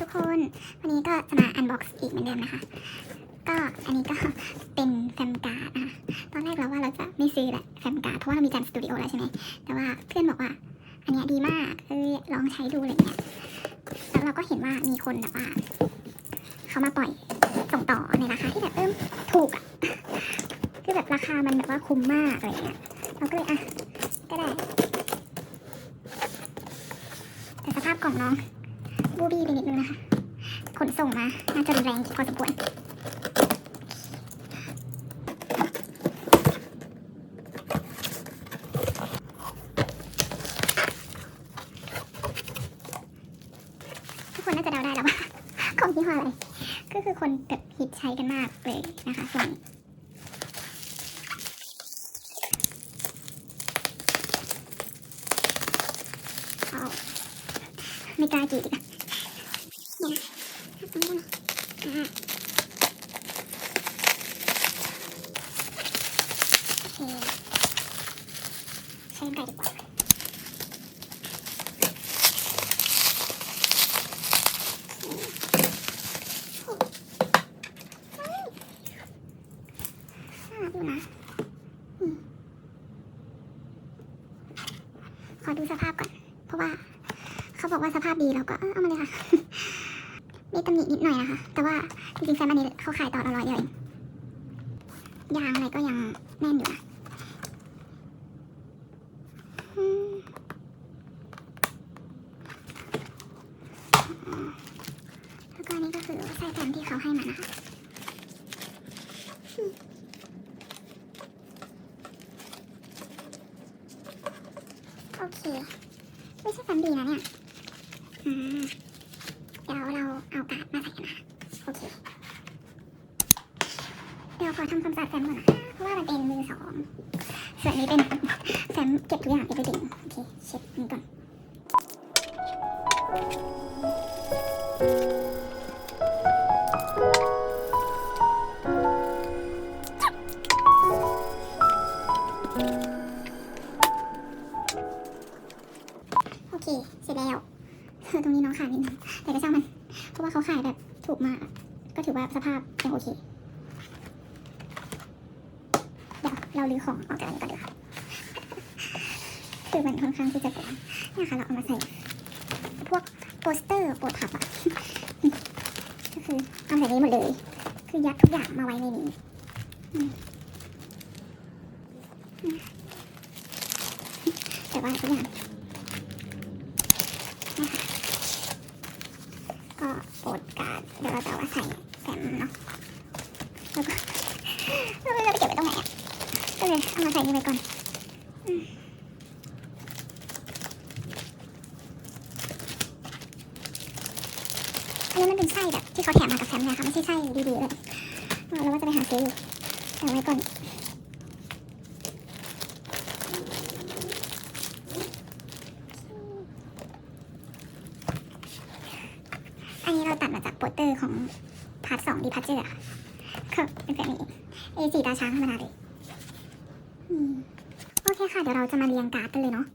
ทุกคน วันนี้ก็จะมาอันบ็อกซ์อีกเหมือนเดิมนะคะ ก็อันนี้ก็เป็นแฟมการ์ดนะคะตอนแรกเราว่าเราจะไม่ซื้อแหละแฟมการ์ดเพราะว่าเรามีจันสตูดิโอแล้วใช่ไหมแต่ว่าเพื่อนบอกว่า อันนี้ดีมากเออลองใช้ดูอะไรเงี้ยแล้วเราก็เห็นว่ามีคนแบบว่าเขามาปล่อยส่งต่อในราคาที่แบบเอิ่มถูกอะคือแบบราคามันแบบว่าคุ้มมากอะไรเงี้ยเราก็เลยอะก็ได้แต่สภาพกล่องน้อง บูบี้ไปนิดนึงนะคะ ขนส่งมา น่าจะรุนแรงพอสมควรทุกคนน่าจะเดาได้แล้วว่าของยี่ห้ออะไร ก็คือคนแบบฮิตใช้กันมากเลยนะคะช่วนไม่กล้ากรีดอีก ใช้ไกลดีกว่าขอดูสภาพก่อน เพราะว่า เขาบอกว่าสภาพดีเราก็เออเอามาเลยค่ะ มีตำหนินิดหน่อยนะคะ แต่ว่าจริงๆแฟนมันนี้เขาขายต่อละร้อยเดียวเองยางอะไรก็ยังแน่นอยู่นะแล้วก็อันนี้ก็คือไส้แฟมที่เขาให้มานะคะโอเค ไม่ใช่แฟมดีนะเนี่ยอ่าเดี๋ยวเราเอา การ์ดมาใส่กันนะคะโอเคเดี๋ยวขอทำความสะอาดแฟมก่อนนะคะเพราะว่ามันเป็นมือสองส่วนนี้เป็นแฟมเก็บทุกอย่าง everything โอเคเช็ดนี้ก่อน น้องขายนิดนึงแต่ก็ช่างมัน เพราะว่าเขาขายแบบถูกมาก ก็ถือว่าสภาพยังโอเค เดี๋ยวเราลื้อของออกจากอันนี้ก่อนดีกว่าคือมันค่อนข้างที่จะเต็มเนี่ยค่ะเราเอามาใส่ พวกโปสเตอร์โปสถับอะก็คือเอาใส่นี้หมดเลย คือยัดทุกอย่างมาไว้ในนี้แต่ว่าทุกอย่าง ก็โปดการ์ดเดี๋ยวเราจะเอามาใส่แฟ้มเนาะแล้วก็แล้วเราจะเก็บไว้ตรงไหนอะก็เลยเอามาใส่นี่ไว้ก่อนอันนี้มันเป็นไส้แบบที่เขาแถมมากับแฟ้มเนี่ยค่ะไม่ใช่ไส้ดีๆเลยเราแล้วว่าจะไปหาซื้ออยู่เอาไว้ก่อนนี้เราตัดมาจากโปสเตอร์ของ พาร์ทสองดีพัทเจอร์ค่ะก็เป็นแบบนี้เอสีตาช้างธรรมดาเลยโอเคค่ะ เดี๋ยวเราจะมาเรียงการ์ดกันเลยเนาะ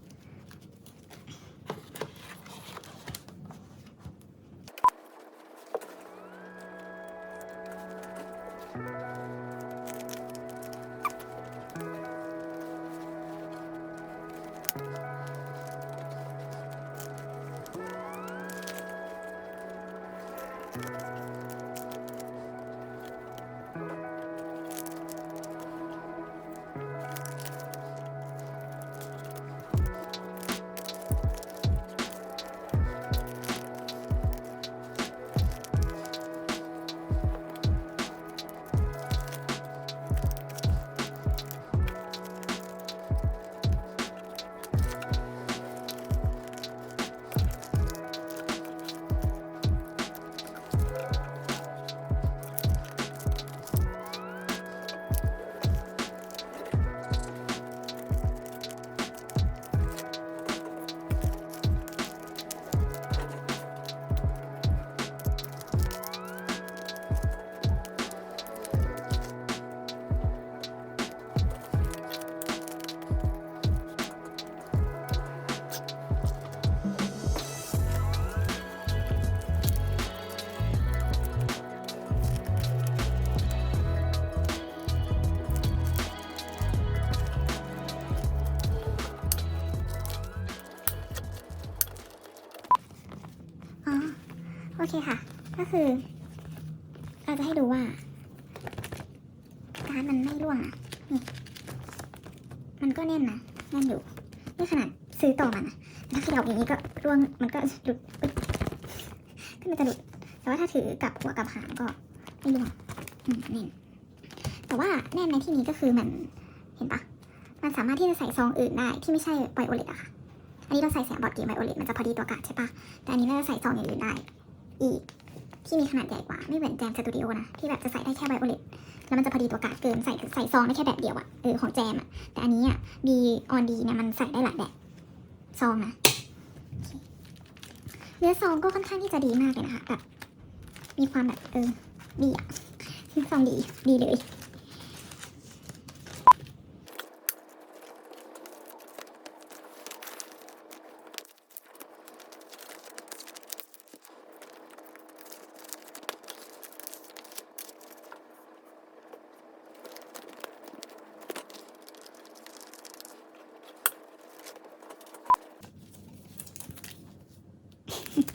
เคค่ะ ก็คือ เราจะให้ดูว่าการมันไม่ร่วงอะนี่มันก็แน่นนะแน่นอยู่นี่ขนาดซื้อต่อมันนะถ้าเขย่าอย่างนี้ก็ร่วงมันก็หลุดปึ๊บขึ้นมันจะหลุดแต่ว่าถ้าถือกับหัวกับหางก็ไม่ร่วงอืมแน่นแต่ว่าแน่นในที่นี้ก็คือมันเห็นปะมันสามารถที่จะใส่ซองอื่นได้ที่ไม่ใช่ไวโอเลตอะค่ะ อันนี้เราใส่แสงบอดเกมไวโอเลตมันจะพอดีตัวกาดใช่ปะแต่อันนี้เราจะใส่ซองอย่างอื่นได้ อีก ที่มีขนาดใหญ่กว่า ไม่เหมือนแจมสตูดิโอนะ ที่แบบจะใส่ได้แค่ไวโอเลตแล้วมันจะพอดีตัวกาดเกินใส่ใส่ซองได้แค่แบบเดียวอะเออของแจมอะแต่อันนี้อะดีออนดีเนี่ยมันใส่ได้หลายแบบซองนะเนื้อซองก็ค่อนข้างที่จะดีมากเลยนะคะแบบมีความแบบเออดีอะซองดีดีเลย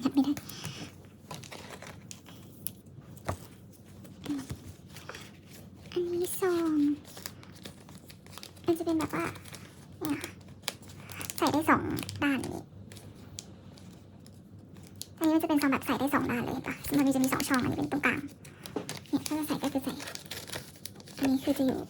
ยับไม่ได้ อันนี้ซอง มันจะเป็นแบบว่าเนี่ยค่ะ ใส่ได้สองด้านนี้อันนี้มันจะเป็นซองแบบใส่ได้สองด้านเลยเห็นปะมันจะมีสองช่องอันนี้เป็นตรงกลางเนี่ยถ้าจะใส่ก็คือใส่อันนี้คือจะอยู่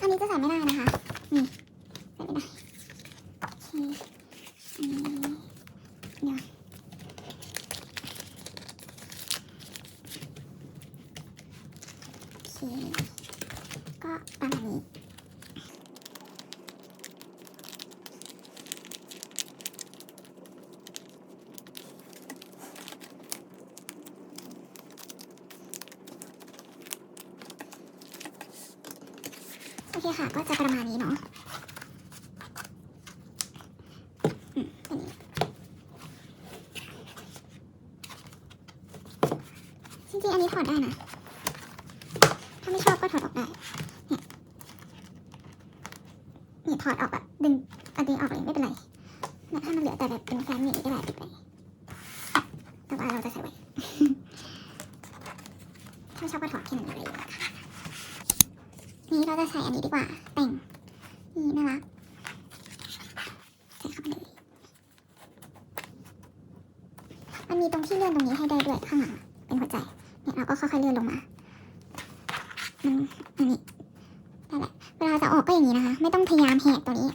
อันนี้จะใส่ไม่ได้นะคะ นี่ ใส่ไม่ได้ โอเค อันนี้เดี๋ยวโอเค ก็ประมาณนี้ โอเค่ะ ก็จะประมาณนี้เนาะจริงๆ อันนี้ถอดได้นะ ถ้าไม่ชอบก็ถอดออกได้ เนี่ย เนี่ยถอดออกแบบดึงเอาดึงออกเลยไม่เป็นไรเนี่ยถ้ามันเหลือแต่แบบเป็นแฟ้มอย่างนี้ก็ได้ปิดไปแต่ว่าเราจะใส่ไว้ ถ้าชอบก็ถอดแค่นั้นเลยนะคะ นี่เราจะใส่อันนี้ดีกว่า แต่ง นี่น่ารัก ใส่เข้าไปเลย มันมีตรงที่เลื่อนตรงนี้ให้ได้ด้วยข้างหลังเป็นหัวใจ เนี่ยเราก็ค่อยๆเลื่อนลงมา มันอันนี้นั่นแหละ เวลาจะออกก็อย่างนี้นะคะ ไม่ต้องพยายามแหกตัวนี้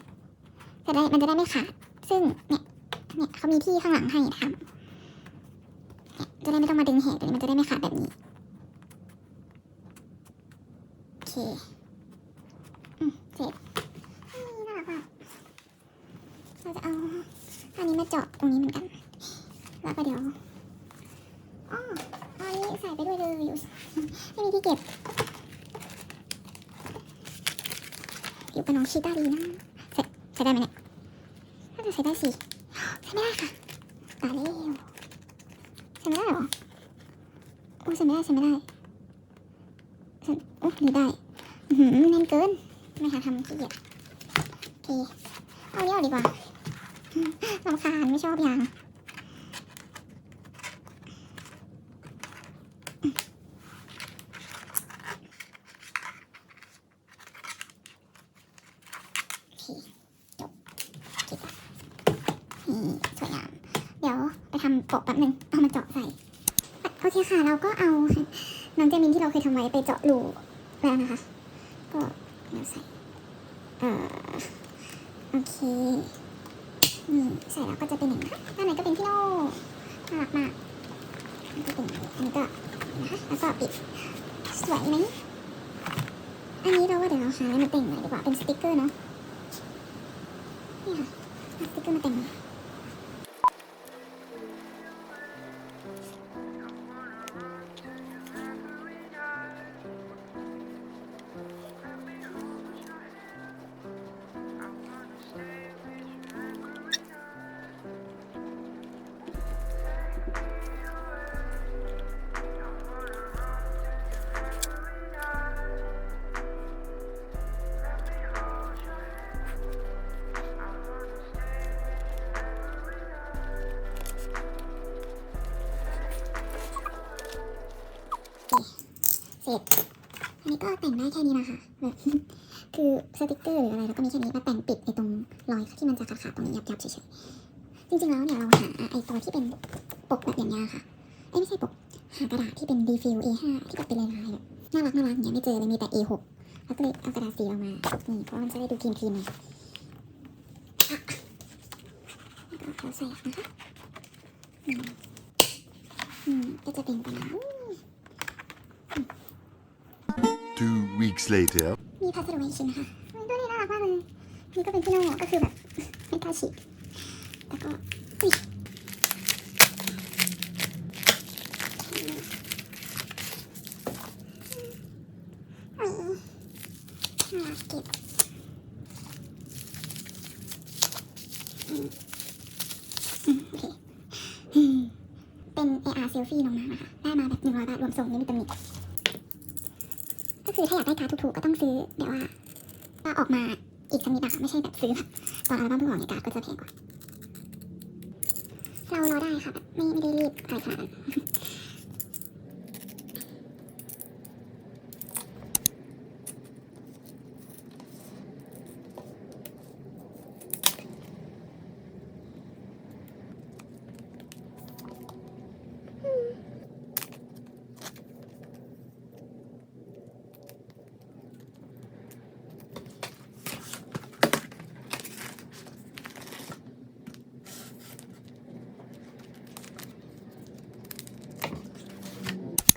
จะได้มันจะได้ไม่ขาด ซึ่งเนี่ย เนี่ยเขามีที่ข้างหลังให้ทำเนี่ยจะได้ไม่ต้องมาดึงแหกตัวนี้มันจะได้ไม่ขาดแบบนี้ โอเค อืมเสร็จนี่น่ารักมากเราจะเอาอันนี้มาเจาะตรงนี้เหมือนกัน แล้วก็เดี๋ยวอ๋ออันนี้ใส่ไปด้วยเลยอยู่ไม่มีที่เก็บอยู่กับน้องชีตาลีนะใส่ใส่ได้ไหมเนี่ยน่าจะใส่ได้สิใส่ไม่ได้ค่ะตายแล้วใส่ไม่ได้หรอโอ้ใส่ไม่ได้ใส่ไม่ได้ใส่โอ้นี่ได้หือแน่นเกินไม่หาทำขี้เกียจโอเคเอาเนี้ยออกดีกว่าลำคาญไม่ชอบยางโอเคจบเก็บนี่ สวยงาม เดี๋ยวไปทำโปะแป๊บนึง เอามาเจาะใส่ โอเคค่ะ เราก็เอาน้ำเจมินที่เราเคยทำไว้ไปเจาะรูแล้วนะคะ ก็เดี๋ยวใส่เอ่อโอเคนี่ใส่แล้วก็จะเป็นอย่างนี้ค่ะด้านในก็เป็นพี่โน่น่ารักมาก ป็นอย่างนี้อันนี้ก็นะแล้วก็ปิดสวยไหมอันนี้เราว่าเดี๋ยวเราหาอะไรมาแต่งหน่อยดีกว่าเป็นสติกเกอร์เนาะนี่ค่ะสติกเกอร์มาแต่งหน่อย ก็แต่งได้แค่นี้นะคะแบบคือสติกเกอร์หรืออะไรแล้วก็มีแค่นี้มาแต่งปิดไอ้ตรงรอยที่มันจะขาดๆตรงนี้ยับๆเฉยๆจริงๆแล้วเนี่ยเราหาไอ้ตัวที่เป็นปกแบบอย่างเงี้ยค่ะเอ้ยไม่ใช่ปกหากระดาษที่เป็น refill A5 ที่แบบเป็นลายๆแบบน่ารักน่ารักอย่างเงี้ยไม่เจอเลยมีแต่ A6 แล้วก็เลยเอากระดาษสีออกมานี่เพราะมันจะได้ดูคลีนๆหน่อยแล้วก็เราใส่นะคะอืมอืมก็จะเป็นประมาณนี้ Two weeks later. มีพัสดุมาอีกชิ้นนะคะเฮ้ยตัวนี้น่ารักมากเลยนี่ก็เป็นพี่โน่ก็คือแบบไม่กล้าฉีกแต่ก็อุ้ยเอ้ยน่ารักเก็บเป็น AR selfie น้องมานะคะได้มาแบบหนึ่งร้อยบาทรวมส่งนี่มีตำหนิก็ คือถ้าอยากได้การ์ดถูกๆก็ต้องซื้อแบบว่าก็ออกมาอีกสักนิดนะคะไม่ใช่แบบซื้อแบบตอนอัลบั้มเพิ่งออกเนี่ยการ์ดก็จะแพงกว่าเรารอได้ค่ะแบบไม่ไม่ได้รีบอะไรขนาดนั้น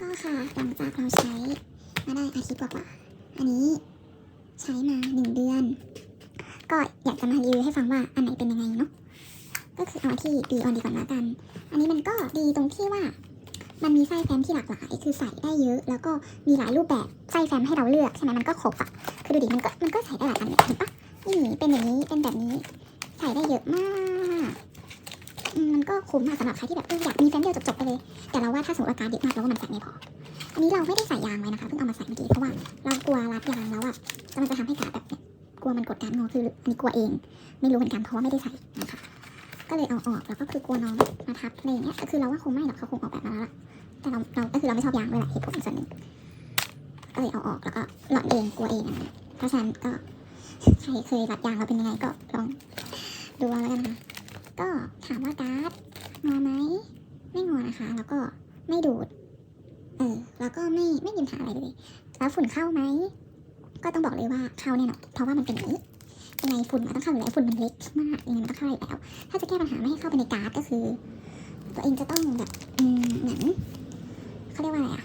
ก็ค่ะหลังจากเราใช้ มาได้อกว่า อันนี้ใช้มาหนึ่งเดือน ก็อยากจะมารีวิวให้ฟังว่าอันไหนเป็นยังไงเนาะ ก็คือเอาที่ดีออนดีก่อนละกัน อันนี้มันก็ดีตรงที่ว่า มันมีไส้แฟ้มที่หลากหลาย คือใส่ได้เยอะ แล้วก็มีหลายรูปแบบไส้แฟ้มให้เราเลือกใช่ไหมมันก็ครบอะคือดูดิมันก็มันก็ใส่ได้หลายอันเลยเห็นปะนี่เป็นอย่างนี้ เป็นแบบนี้ ใส่ได้เยอะมากมันก็คุ้มมากสำหรับใครที่แบบเอออยากมีแฟ้มเดียวจบๆไปเลย แต่เราว่าถ้าสมมติว่าการเยอะมากเราว่ามันใส่ไม่พอ อันนี้เราไม่ได้ใส่ยางไว้นะคะเพิ่งเอามาใส่เมื่อกี้เพราะว่าเรากลัวรัดยางแล้วอะแล้วมันจะทำให้การดแบบเนี่ยกลัวมันกดการงอคืออันนี้กลัวเอง ไม่รู้เหมือนกันเพราะว่าไม่ได้ใส่นะคะก็เลยเอาออกแล้วก็คือกลัวน้องมาทับอะไรเงี้ยก็คือเราว่าคงไม่หรอกเขาคงออกแบบมาแล้วล่ะแต่เราเราก็คือเราไม่ชอบยางด้วยแหละเหตุผลส่วนหนึ่งก็เลยเอาออกแล้วก็หลอนเองกลัวเองอะเพราะฉะนั้นก็ใครเคยรัดยางเราเป็นยังไงก็ลองดูแล้วกันนะคะก็ถามว่าการ์ดงอไหมไม่งอนะคะ แล้วก็ไม่ดูด เออแล้วก็ไม่ไม่มีปัญหาอะไรเลย แล้วฝุ่นเข้าไหม ก็ต้องบอกเลยว่าเข้าแน่นอนเพราะว่ามันเป็นอย่างนี้ยังไงฝุ่นมันต้องเข้าอยู่แล้วฝุ่นมันเล็กมากยังไงมันต้องเข้าอยู่แล้ว ถ้าจะแก้ปัญหาไม่ให้เข้าไปในการ์ดก็คือ ตัวเองจะต้องแบบอืมเหมือนเขาเรียกว่าอะไรอะ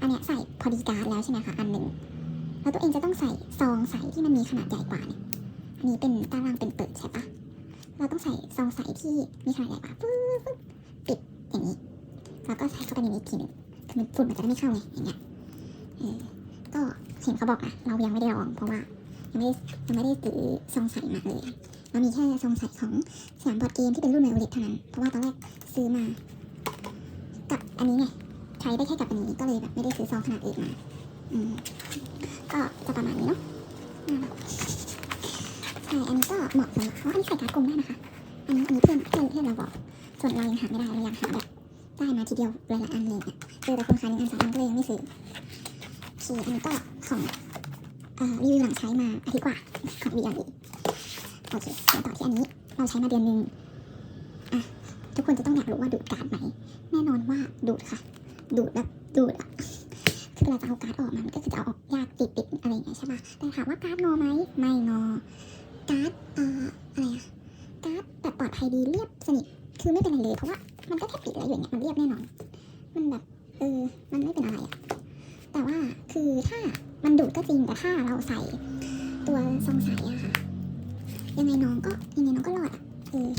อันเนี้ยใส่พอดีการ์ดแล้วใช่ไหมคะอันหนึ่งแล้วตัวเองจะต้องใส่ซองใสที่มันมีขนาดใหญ่กว่าเนี่ยอันนี้เป็นตารางเป็นเปิดใช่ปะเราต้องใส่ซองใสที่มีขนาดใหญ่กว่าปึ๊บปึ๊บปิดอย่างนี้แล้วก็ใส่เข้าไปในนี้ทีหนึง มันฝุ่นมันจะได้ไม่เข้าไงอย่างเงี้ยเออก็เห็นเขาบอกนะเรายังไม่ได้ลองเพราะว่ายังไม่ได้ยังไม่ได้ซื้อซองใสมาเลยเรามีแค่ซองใสของสยามบอดเกมที่เป็นรุ่นไวโอเลตเท่านั้น เพราะว่าตอนแรกซื้อมา กับอันนี้ไงใช้ได้แค่กับอันนี้ก็เลยแบบไม่ได้ซื้อซองขนาดอื่นมาอืมก็จะประมาณนี้เนาะใช่อันนี้ก็เหมาะสำหรับเพราะอันนี้ใส่การ์ดกลมได้นะคะ อันนี้อันนี้เพื่อนเพื่อนเพื่อนเราบอกส่วนเรายังหาไม่ได้เราอยากหาแบบ ได้มาทีเดียวหลายๆอันเลยเนี่ยเจอแต่คนขายหนึ่งอันสองอันก็เลยยังไม่ซื้อโอเคอันนี้ก็ของอ่อรีวิวหลังใช้มาอาทิตย์กว่าของรีอันนี้โอเคมาต่อที่อันนี้เราใช้มาเดือนหนึ่งอะทุกคนจะต้องอยากรู้ว่าดูดการ์ดไหมแน่นอนว่าดูดค่ะ ดูดแบบดูดอะคือเวลาจะเอาการ์ดออกมันก็คือจะเอาออกยากติดติดอะไรอย่างเงี้ยใช่ป่ะแต่ถามว่าการ์ดงอไหมไม่งอการ์ดอ่ออะไรอะการ์ดแบบปลอดภัยดีเรียบสนิทคือไม่เป็นอะไรเลยเพราะว่า มันก็แค่ปิดแล้วอยู่อย่างเงี้ยมันเรียบแน่นอน มันแบบเออมันไม่เป็นอะไรอะแต่ว่าคือถ้ามันดูดก็จริงแต่ถ้าเราใส่ตัวซองใสอะค่ะ ยังไงน้องก็ยังไงน้องก็รอดอะเออ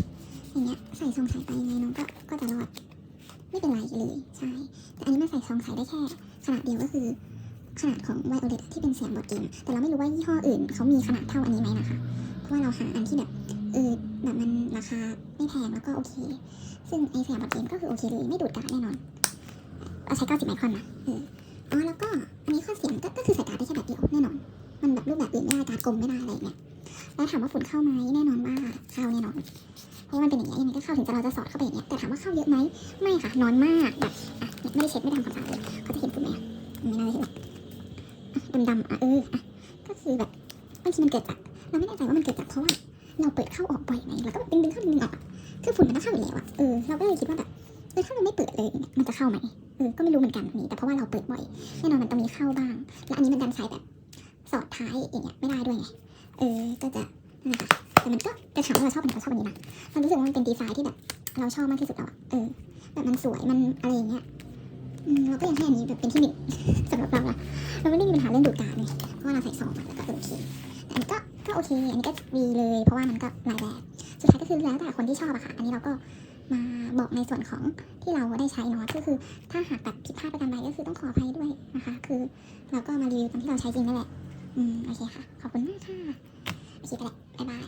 อย่างเงี้ยใส่ซองใสไปยังไงน้องก็ก็จะรอดไม่เป็นไรเลยใช่แต่อันนี้มันใส่ซองใสได้แค่ขนาดเดียวก็คือขนาดของไวโอเลตที่เป็นเสียงบอดเกมแต่เราไม่รู้ว่ายี่ห้ออื่นเขามีขนาดเท่าอันนี้ไหมนะคะ เพราะว่าเราหาอันที่แบบเออ แบบมันราคาไม่แพงแล้วก็โอเค ซึ่งไอเสียงบอร์ดเกมก็คือโอเคเลยไม่ดูดการ์ดแน่นอนเราใช้90ไมครอนนะเอออ๋อแล้วก็อันนี้ข้อเสียก็ก็คือใส่การ์ดได้แค่แบบเดียวแน่นอน มันแบบรูปแบบอื่นไม่ได้การ์ดกลมไม่ได้อะไรเงี้ยแล้วถามว่าฝุ่นเข้าไหมแน่นอนว่าเข้าแน่นอนเพราะว่ามันเป็นอย่างเงี้ยยังไงก็เข้าถึงจะเราจะสอดเข้าไปอย่างเงี้ยแต่ถามว่าเข้าเยอะไหมไม่ค่ะน้อยมากแบบอะไม่ได้เช็ดไม่ได้ทำความสะอาดเลยเขาจะเห็นฝุ่นไหมอะไม่น่าจะเห็นหรอกอะดำๆอะเอออะก็คือแบบบางทีมันเกิดจากเราไม่แน่ใจว่ามันเกิดจากเพราะว่า เราเปิดเข้าออกบ่อยไหมแล้วก็แบบดึงดึงเข้าดึงออกคือฝุ่นมันก็เข้าอยู่แล้วอะเออเราก็เลยคิดว่าแบบเออถ้าเราไม่เปิดเลยเนี่ยมันจะเข้าไหมเออก็ไม่รู้เหมือนกันนนี้แต่เพราะว่าเราเปิดบ่อยแน่นอนมันต้องมีเข้าบ้าง และอันนี้มันดันใช้แบบสอดท้ายอย่างเงี้ยไม่ได้ด้วยไงเออก็จะนั่นแหละค่ะแต่มันก็จะถามว่าเราชอบมันเราชอบอันนี้นะเรารู้สึกว่ามันเป็นดีไซน์ที่แบบเราชอบมากที่สุดแล้วอะเออแบบมันสวยมันอะไรอย่างเงี้ยอืมเราก็ยังให้อันนี้แบบเป็นที่หนึ่งสำหรับเราอะเราไม่ได้มีปัญหาเรื่องดูดกาวเลยเพราะว่าเราใส่ซองมาแล้วก็โอเค อันนี้ก็ก็โอเค อันนี้ก็ดีเลย เพราะว่ามันก็หลายแบบ สุดท้ายก็คือแล้วแต่คนที่ชอบอะค่ะ อันนี้เราก็มาบอกในส่วนของที่เราได้ใช้เนาะก็คือถ้าหากแบบผิดพลาดประการใดก็คือต้องขออภัยด้วยนะคะ คือเราก็มารีวิวตามที่เราใช้จริงนั่นแหละ อืม โอเคค่ะ ขอบคุณมากค่ะ โอเคไปแหละบ๊ายบาย